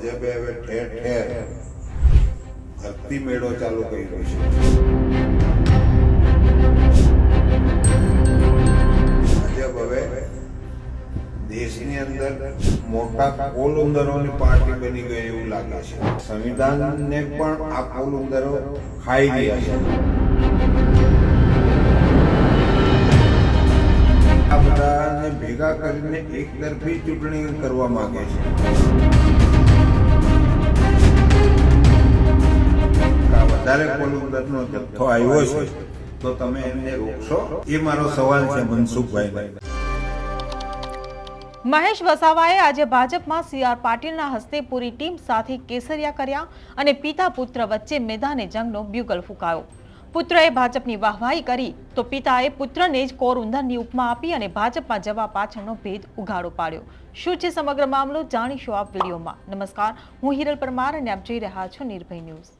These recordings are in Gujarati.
ભાજપે હવે ઠેર ઠેર ભરતી મેળો ચાલુ કર્યો છે. ભાજપ હવે દેશની અંદર મોટા કોલ પાર્ટી બની ગઈ એવું લાગે છે. સંવિધાનને પણ આ કોલ ખાઈ ગયા છે. આ બધાને ભેગા કરીને એક તરફી ચૂંટણી કરવા માંગે છે. વધારે કોલુંદરનો જથ્થો આવ્યો છે, તો તમે એમને રોકશો? એ મારો સવાલ છે મનસુખભાઈ મહેશ વસાવાએ આજે ભાજપમાં સી આર પાટીલના હસ્તે પૂરી ટીમ સાથે કેસરિયા કર્યા અને પિતા પુત્ર વચ્ચે મેદાને જંગનો બ્યુગલ ફૂંકાયો. પુત્રએ ભાજપની વાહવાહી કરી તો પિતાએ પુત્રને જ કોર ઉંદરની ઉપમા આપી અને ભાજપમાં જવા પાછળનો ભેદ ઉઘાડો પાડ્યો. શું છે સમગ્ર મામલો જાણીશું આ વિડીયોમાં. નમસ્કાર, હું હિરલ પરમાર અને આપ જોઈ રહ્યા છો નિર્ભય ન્યૂઝ.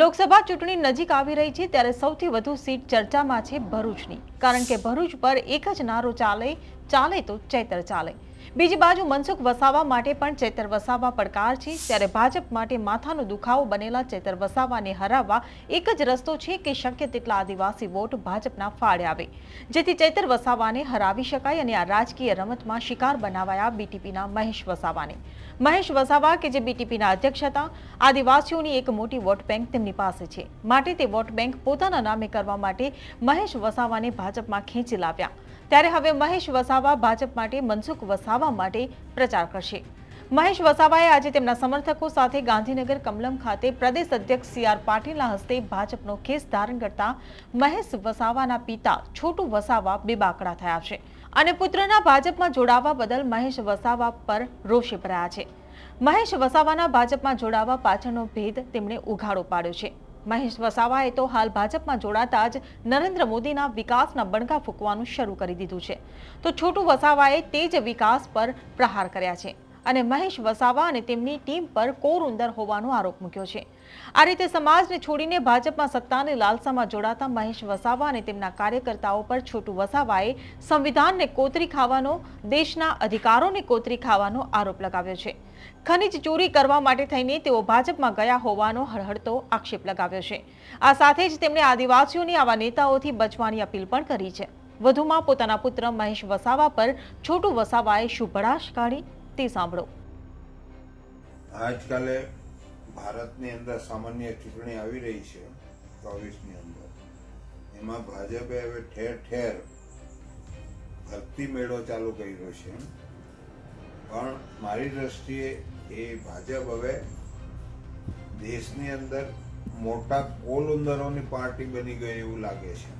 લોકસભા ચૂંટણી નજીક આવી રહી છે ત્યારે સૌથી વધુ સીટ ચર્ચામાં છે ભરૂચની. કારણ કે ભરૂચ પર એક જ નારો ચાલે ચાલે તો ચૈતર ચાલે. બીજી બાજુ મનસુખ વસાવા માટે પણ ચેતર વસાવા પડકાર છે. ત્યારે ભાજપ માટે માથાનો દુખાવો બનેલા ચેતર વસાવાને હરાવવા એક જ રસ્તો છે કે શક્ય તેટલા આદિવાસી વોટ ભાજપના ફાળે આવે. જેથી ચેતર વસાવાને હરાવી શકાય અને આ રાજકીય રમતમાં શિકાર બનાવાયા બીટીપીના મહેશ વસાવાને. મહેશ વસાવા કે જે બીટીપીના અધ્યક્ષ હતા, આદિવાસીઓની એક મોટી વોટ બેંક તેમની પાસે છે. માટે તે વોટ બેંક પોતાના નામે કરવા માટે મહેશ વસાવાને ભાજપમાં ખેંચી લાવ્યા. ત્યારે હવે મહેશ વસાવા ભાજપ માટે મનસુખ વસાવા માટે પ્રચાર કરશે. મહેશ વસાવાએ આજે તેમના સમર્થકો સાથે ગાંધીનગર કમલમ ખાતે પ્રદેશ અધ્યક્ષ સી આર પાટીલના હસ્તે ભાજપનો કેસ ધારણ કરતા મહેશ વસાવાના પિતા છોટુ વસાવા બેબાકડા થયા છે અને પુત્રના ભાજપમાં જોડાવા બદલ મહેશ વસાવા પર રોષે ભરાયા છે. મહેશ વસાવાના ભાજપમાં જોડાવા પાછળનો ભેદ તેમણે ઉઘાડો પાડ્યો છે. મહેશ વસાવાએ તો હાલ ભાજપમાં જોડાતા જ નરેન્દ્ર મોદીના વિકાસના બણકા ફૂંકવાનું શરૂ કરી દીધું છે. તો છોટુ વસાવાએ તે જ વિકાસ પર પ્રહાર કર્યા છે. અને મહેશ વસાવા અને તેમની ટીમ પર કોર હોવાનો આરોપ મૂક્યો છે. આ રીતે સમાજને છોડીને ભાજપમાં સત્તાની લાલસામાં જોડાતા મહેશ વસાવા અને તેમના કાર્યકર્તાઓ પર છોટુ વસાવાએ સંવિધાનને કોતરી ખાવાનો, દેશના અધિકારોને કોતરી ખાવાનો આરોપ લગાવ્યો છે. ખનિજ ચોરી કરવા માટે થઈને તેઓ ભાજપમાં ગયા હોવાનો હળહળતો આક્ષેપ લગાવ્યો છે. આ સાથે જ તેમણે આદિવાસીઓની આવા નેતાઓથી બચવાની અપીલ પણ કરી છે. વધુમાં પોતાના પુત્ર મહેશ વસાવા પર છોટુ વસાવાએ શુભરાશ કાઢી તે સાંભળો. આજકાલે ભારતની અંદર સામાન્ય ચૂંટણી આવી રહી છે, ચોવીસની અંદર. એમાં ભાજપે હવે ઠેર ઠેર ભરતી મેળો ચાલુ કર્યો છે. પણ મારી દ્રષ્ટિએ એ ભાજપ હવે દેશની અંદર મોટા કોલ ઉંદરોની પાર્ટી બની ગઈ એવું લાગે છે.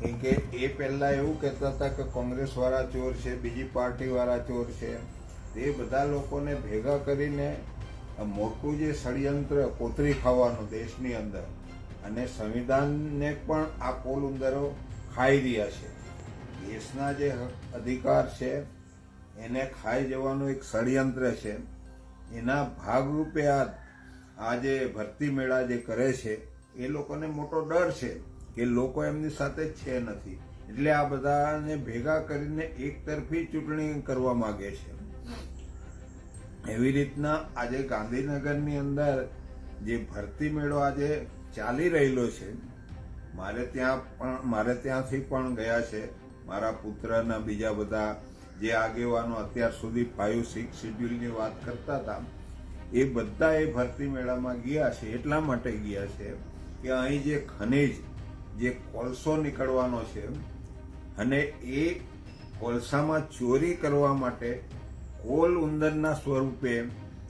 કેમ કે એ પહેલાં એવું કહેતા હતા કે કોંગ્રેસ વાળા ચોર છે, બીજી પાર્ટી વાળા ચોર છે. તે બધા લોકોને ભેગા કરીને મોટું જે ષડયંત્ર કોતરી ખાવાનું દેશની અંદર અને સંવિધાનને પણ આ કોલ ઉંદરો ખાઈ રહ્યા છે. દેશના જે અધિકાર છે, એને ખાઈ જવાનું એક ષડયંત્ર છે. એના ભાગરૂપે આ આ જે ભરતી મેળા જે કરે છે, એ લોકોને મોટો ડર છે કે લોકો એમની સાથે છે નથી. એટલે આ બધાને ભેગા કરીને એક તરફી ચૂંટણી કરવા માંગે છે. એવી રીતના આજે ગાંધીનગરની અંદર જે ભરતી મેળો આજે ચાલી રહેલો છે, મારે ત્યાં પણ, મારે ત્યાંથી પણ ગયા છે. મારા પુત્રના બીજા બધા જે આગેવાનો અત્યાર સુધી ફાઇવ સિક્સ શેડ્યુલની વાત કરતા હતા, એ બધા એ ભરતી મેળામાં ગયા છે, એટલા માટે ગયા છે કે અહીં જે ખનિજ, જે કોલસો નીકળવાનો છે, અને એ કોલસામાં ચોરી કરવા માટે કોલ ઉંદરના સ્વરૂપે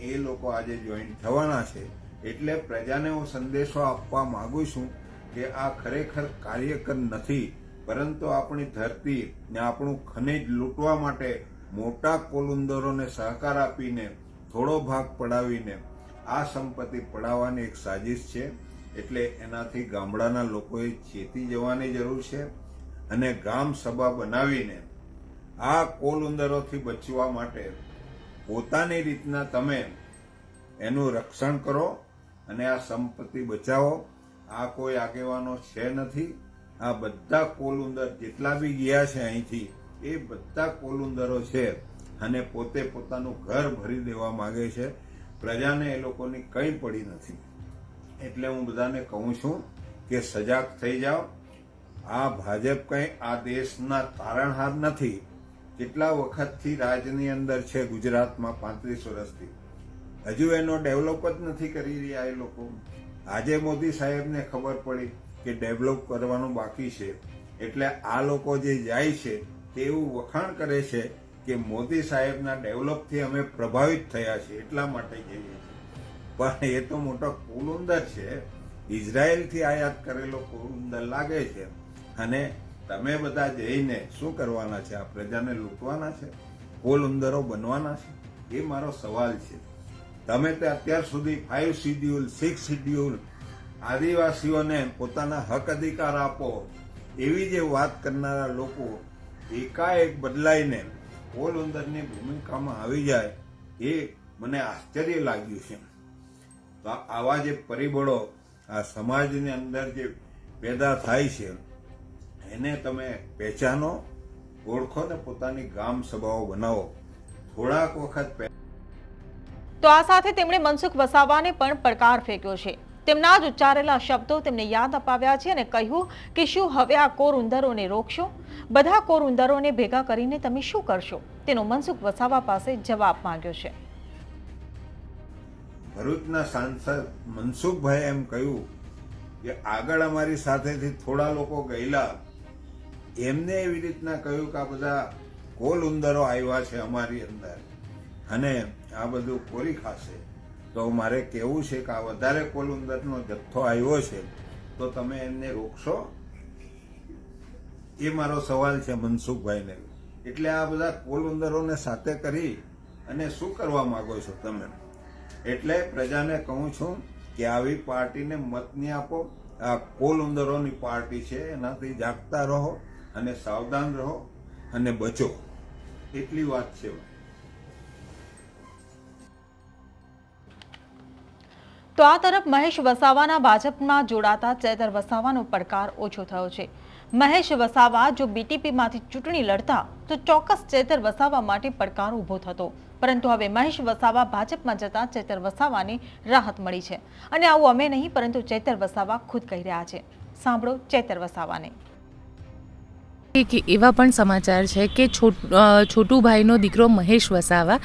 એ લોકો આજે જોઈન થવાના છે. એટલે પ્રજાને હું સંદેશો આપવા માગું છું કે આ ખરેખર કાર્યકર નથી, પરંતુ આપણી ધરતી ને આપણું ખનિજ લૂંટવા માટે મોટા કોલુંદરોને સહકાર આપીને થોડો ભાગ પડાવીને આ સંપત્તિ પડાવવાની એક સાજિશ છે. એટલે એનાથી ગામડાના લોકોએ ચેતી જવાની જરૂર છે અને ગામ સભા બનાવીને આ કોલ ઉંદરોથી બચવા માટે પોતાની રીતના તમે એનું રક્ષણ કરો અને આ સંપત્તિ બચાવો. આ કોઈ આગેવાનો છે નથી. આ બધા કોલ ઉંદર જેટલા બી ગયા છે અહીંથી, એ બધા કોલુંદરો છે અને પોતે પોતાનું ઘર ભરી દેવા માંગે છે. પ્રજાને એ લોકોની કંઈ પડી નથી. એટલે હું બધાને કહું છું કે સજાગ થઈ જાઓ. આ ભાજપ કંઈ આ દેશના તારણહાર નથી. કેટલા વખતથી રાજની અંદર છે ગુજરાતમાં પાંત્રીસ વર્ષથી? હજુ એનો ડેવલપ જ નથી કરી રહ્યા એ લોકો. આજે મોદી સાહેબને ખબર પડી કે ડેવલપ કરવાનું બાકી છે. એટલે આ લોકો જે જાય છે, તે એવું વખાણ કરે છે કે મોદી સાહેબના ડેવલપથી અમે પ્રભાવિત થયા છીએ, એટલા માટે જઈએ છીએ. પણ એ તો મોટો કુલુંદર છે. ઇઝરાયલથી આયાત કરેલો કુલુંદર લાગે છે. અને તમે બધા જઈને શું કરવાના છે? આ પ્રજાને લૂંટવાના છે? કુલુંદરો બનવાના છે? એ મારો સવાલ છે. તમે તે અત્યાર સુધી ફાઇવ શિડ્યુલ સિક્સ શિડ્યુલ આદિવાસીઓને પોતાના હક અધિકાર આપો એવી જે વાત કરનારા લોકો એકાએક બદલાઈને પોલુંદરની ભૂમિકામાં આવી જાય એ મને આશ્ચર્ય લાગ્યું છે. તો આવા જે પરિબળો આ સમાજની અંદર જે પેદા થાય છે એને તમે પહેચાનો ઓળખો ને પોતાની ગામ સભાઓ બનાવો. થોડાક વખત તો આ સાથે તેમણે મનસુખ વસાવાને પણ પડકાર ફેંક્યો છે. તેમના જ ઉચ્ચારેલા શબ્દો તેમને યાદ અપાવ્યા છે અને કહ્યું કે શું હવે આ કોર ઉંદરોને રોકશો? બધા કોર ઉંદરોને ભેગા કરીને તમે શું કરશો? તેનો મનસુખ વસાવા પાસે જવાબ માંગ્યો છે. ભરૂચના સાંસદ મનસુખભાઈ એમ કહ્યું કે આગળ અમારી સાથેથી થોડા લોકો ગયેલા એમને એવી રીતના કહ્યું કે આ બધા કોલ ઉંદરો આવ્યા છે અમારી અંદર. અને આ બધું કોરી ખાશે. તો મારે કહેવું છે કે આ વધારે કોલ ઉંદરનો જથ્થો આવ્યો છે, તો તમે એમને રોકશો? એ મારો સવાલ છે મનસુખભાઈને. એટલે આ બધા કોલ ઉંદરોને સાથે કરી અને શું કરવા માગો છો તમે? એટલે પ્રજાને કહું છું કે આવી પાર્ટીને મત નહીં આપો. આ કોલ ઉંદરોની પાર્ટી છે, એનાથી જાગતા રહો. અને સાવધાન રહો અને બચો. એટલી વાત છે. તો આ તરફ મહેશ વસાવાના ભાજપમાં જોડાતા ચેતર વસાવાનો પડકાર ઓછો થયો છે. મહેશ વસાવા જો બીટીપીમાંથી ચૂંટણી લડતા, તો ચોક્કસ ચેતર વસાવા માટે પડકાર ઊભો થતો. પરંતુ હવે મહેશ વસાવા ભાજપમાં જતા ચેતર વસાવાને રાહત મળી છે. અને આવું અમે નહીં, પરંતુ ચેતર વસાવા ખુદ કહી રહ્યા છે. સાંભળો ચેતર વસાવાને. એક એવા પણ સમાચાર છે કે છોટુભાઈનો દીકરો મહેશ વસાવા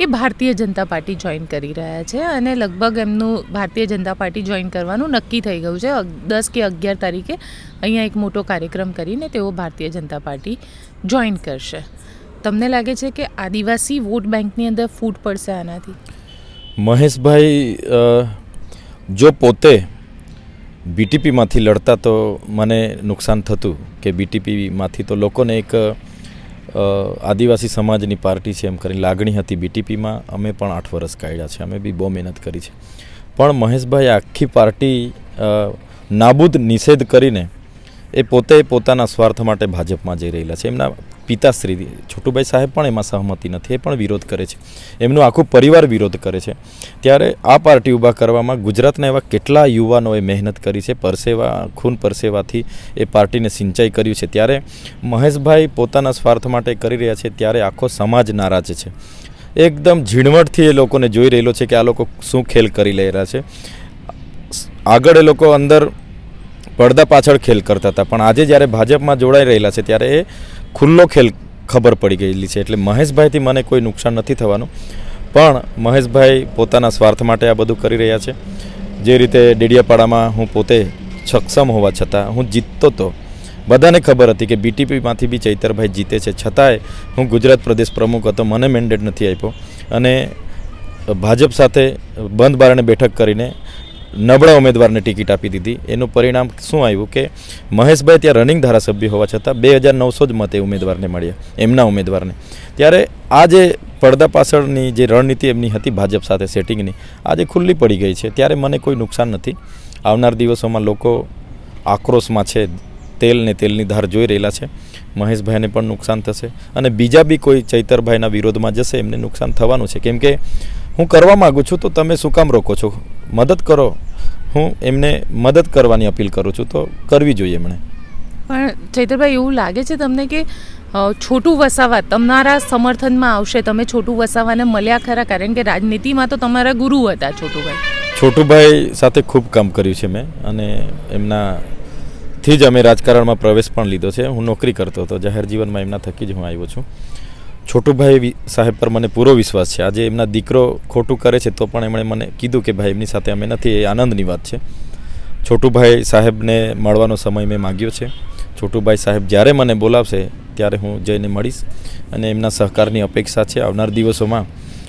એ ભારતીય જનતા પાર્ટી જોઈન કરી રહ્યા છે અને લગભગ એમનું ભારતીય જનતા પાર્ટી જોઈન કરવાનું નક્કી થઈ ગયું છે. દસ કે અગિયાર તારીખે અહીંયા એક મોટો કાર્યક્રમ કરીને તેઓ ભારતીય જનતા પાર્ટી જોઈન કરશે. તમને લાગે છે કે આદિવાસી વોટ બેંકની અંદર ફૂટ પડશે આનાથી? મહેશભાઈ જો પોતે બીટીપીમાંથી લડતા તો મને નુકસાન થતું કે બીટીપીમાંથી તો લોકોને એક આદિવાસી સમાજની પાર્ટી છે એમ કરીને લાગણી હતી બીટીપીમાં. અમે પણ આઠ વર્ષ કાઢ્યા છે. અમે બી બહુ મહેનત કરી છે. પણ મહેશભાઈ આખી પાર્ટી નાબૂદ નિષેધ કરીને એ પોતે પોતાના સ્વાર્થ માટે ભાજપમાં જઈ રહેલા છે. એમના પિતાશ્રી છોટુભાઈ સાહેબ પણ એમાં સહમતી નથી, એ પણ વિરોધ કરે છે. એમનો આખો પરિવાર વિરોધ કરે છે. ત્યારે આ પાર્ટી ઊભા કરવામાં ગુજરાતના એવા કેટલા યુવાનોએ મહેનત કરી છે, પરસેવા, ખૂન પરસેવાથી એ પાર્ટીને સિંચાઈ કર્યું છે. ત્યારે મહેશભાઈ પોતાના સ્વાર્થ માટે કરી રહ્યા છે, ત્યારે આખો સમાજ નારાજ છે. એકદમ ઝીણવટથી એ લોકોને જોઈ રહેલો છે કે આ લોકો શું ખેલ કરી રહ્યા છે. આગળ એ લોકો અંદર પડદા પાછળ ખેલ કરતા હતા. પણ આજે જ્યારે ભાજપમાં જોડાઈ રહેલા છે, ત્યારે એ ખુલ્લો ખેલ ખબર પડી ગયેલી છે. એટલે મહેશભાઈથી મને કોઈ નુકસાન નથી થવાનું. પણ મહેશભાઈ પોતાના સ્વાર્થ માટે આ બધું કરી રહ્યા છે. જે રીતે ડેડિયાપાડામાં હું પોતે સક્ષમ હોવા છતાં હું જીતતો તો. બધાને ખબર હતી કે બીટીપીમાંથી બી ચૈતરભાઈ જીતે છે. છતાંય હું ગુજરાત પ્રદેશ પ્રમુખ હતો, મને મેન્ડેટ નથી આપ્યો. અને ભાજપ સાથે બંધ બારણે બેઠક કરીને નબળા ઉમેદવારને ટિકિટ આપી દીધી. એનું પરિણામ શું આવ્યું કે મહેશભાઈ ત્યાં રનિંગ ધારાસભ્ય હોવા છતાં બે હજાર નવસો જ મતે ઉમેદવારને મળ્યા, એમના ઉમેદવારને. ત્યારે આ જે પડદા પાછળની જે રણનીતિ એમની હતી ભાજપ સાથે સેટિંગની, આજે ખુલ્લી પડી ગઈ છે. ત્યારે મને કોઈ નુકસાન નથી. આવનાર દિવસોમાં લોકો આક્રોશમાં છે. તેલ ને તેલની ધાર જોઈ રહેલા છે. મહેશભાઈને પણ નુકસાન થશે. અને બીજા બી કોઈ ચૈતરભાઈના વિરોધમાં જશે, એમને નુકસાન થવાનું છે. કેમ કે હું કરવા માગું છું તો તમે શું કામ રોકો છો? મદદ કરો. હું એમને મદદ કરવાની અપીલ કરું છું. તો કરવી જોઈએ એમણે. પણ ચૈતરભાઈ એવું લાગે છે તમને કે છોટું વસાવા તમારા સમર્થનમાં આવશે. તમે છોટું વસાવાને મળ્યા ખરા? કારણ કે રાજનીતિમાં તો તમારા ગુરુ હતા છોટુભાઈ. છોટુભાઈ સાથે ખૂબ કામ કર્યું છે મેં. અને એમનાથી જ અમે રાજકારણમાં પ્રવેશ પણ લીધો છે. હું નોકરી કરતો હતો. જાહેર જીવનમાં એમના થકી જ હું આવ્યો છું. છોટુભાઈ સાહેબ પર મને પૂરો વિશ્વાસ છે. આજે એમના દીકરો ખોટું કરે છે તો પણ એમણે મને કીધું કે ભાઈ એમની સાથે અમે નથી. એ આનંદની વાત છે. છોટુભાઈ સાહેબને મળવાનો સમય મેં માગ્યો છે. છોટુભાઈ સાહેબ જ્યારે મને બોલાવશે ત્યારે હું જઈને મળીશ અને એમના સહકારની અપેક્ષા છે. આવનાર દિવસોમાં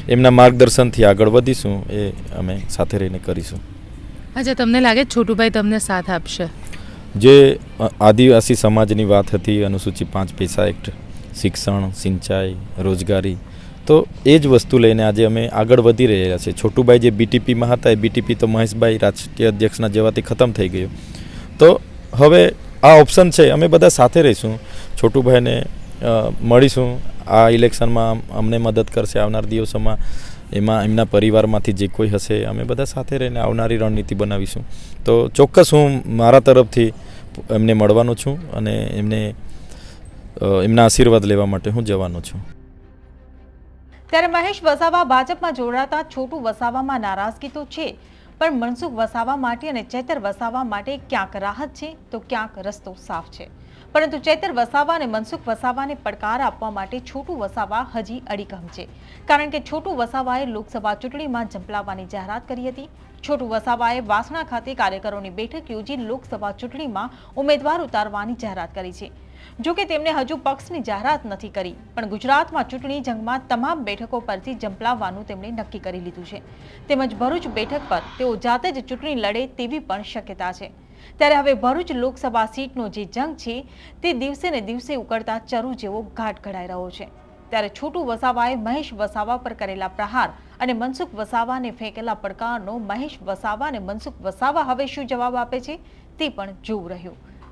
એમના માર્ગદર્શનથી આગળ વધીશું એ અમે સાથે રહીને કરીશું. અચ્છા તમને લાગે છોટુભાઈ તમને સાથ આપશે? જે આદિવાસી સમાજની વાત હતી અનુસૂચિત પાંચ પૈસા એક્ટ શિક્ષણ, સિંચાઈ, રોજગારી. તો એ જ વસ્તુ લઈને આજે અમે આગળ વધી રહ્યા છીએ. છોટુભાઈ જે બીટીપીમાં હતા, એ બીટીપી તો મહેશભાઈ રાષ્ટ્રીય અધ્યક્ષના જેવાથી ખતમ થઈ ગયું. તો હવે આ ઓપ્શન છે, અમે બધા સાથે રહીશું. છોટુભાઈને મળીશું. આ ઇલેક્શનમાં અમને મદદ કરશે આવનાર દિવસોમાં. એમાં એમના પરિવારમાંથી જે કોઈ હશે, અમે બધા સાથે રહીને આવનારી રણનીતિ બનાવીશું. તો ચોક્કસ હું મારા તરફથી એમને મળવાનો છું અને એમને એમના આશીર્વાદ લેવા માટે હું જવાનો છું. ત્યારે મહેશ વસાવા ભાજપમાં જોડાતા છોટું વસાવામાં નારાજગી તો છે. પણ મનસુખ વસાવા માટે અને ચેતર વસાવા માટે ક્યાંક રાહત છે તો ક્યાંક રસ્તો સાફ છે. પરંતુ ચેતર વસાવા અને મનસુખ વસાવાને પડકાર આપવા માટે છોટું વસાવા હજી અડીકમ છે. કારણ કે છોટું વસાવાએ લોકસભા ચૂંટણીમાં ઝંપલાવવાની જાહેરાત કરી હતી. છોટું વસાવાએ વાસણા ખાતે કાર્યકરોની બેઠક યોજી લોકસભા ચૂંટણીમાં ઉમેદવાર ઉતારવાની જાહેરાત કરી છે. જો કે તેમણે હજુ પક્ષની જાહેરાત નથી કરી, પણ ગુજરાતમાં ચૂંટણી જંગમાં તમામ બેઠકો પરથી જંપલાવવાનું તેમણે નક્કી કરી લીધું છે. તેમજ ભરૂચ બેઠક પર તેઓ જાતે જ ચૂંટણી લડે તેવી પણ શક્યતા છે. ત્યારે હવે ભરૂચ લોકસભા સીટનો જે જંગ છે, તે દિવસે ને દિવસે ઉકળતા ચરુ જેવો ઘાટ ઘડાઈ રહ્યો છે. ત્યારે છોટું વસાવાએ મહેશ વસાવા પર કરેલા પ્રહાર અને મનસુખ વસાવાને ફેંકેલા પડકારનો મહેશ વસાવા અને મનસુખ વસાવા હવે શું જવાબ આપે છે, તે પણ જોવું રહ્યું.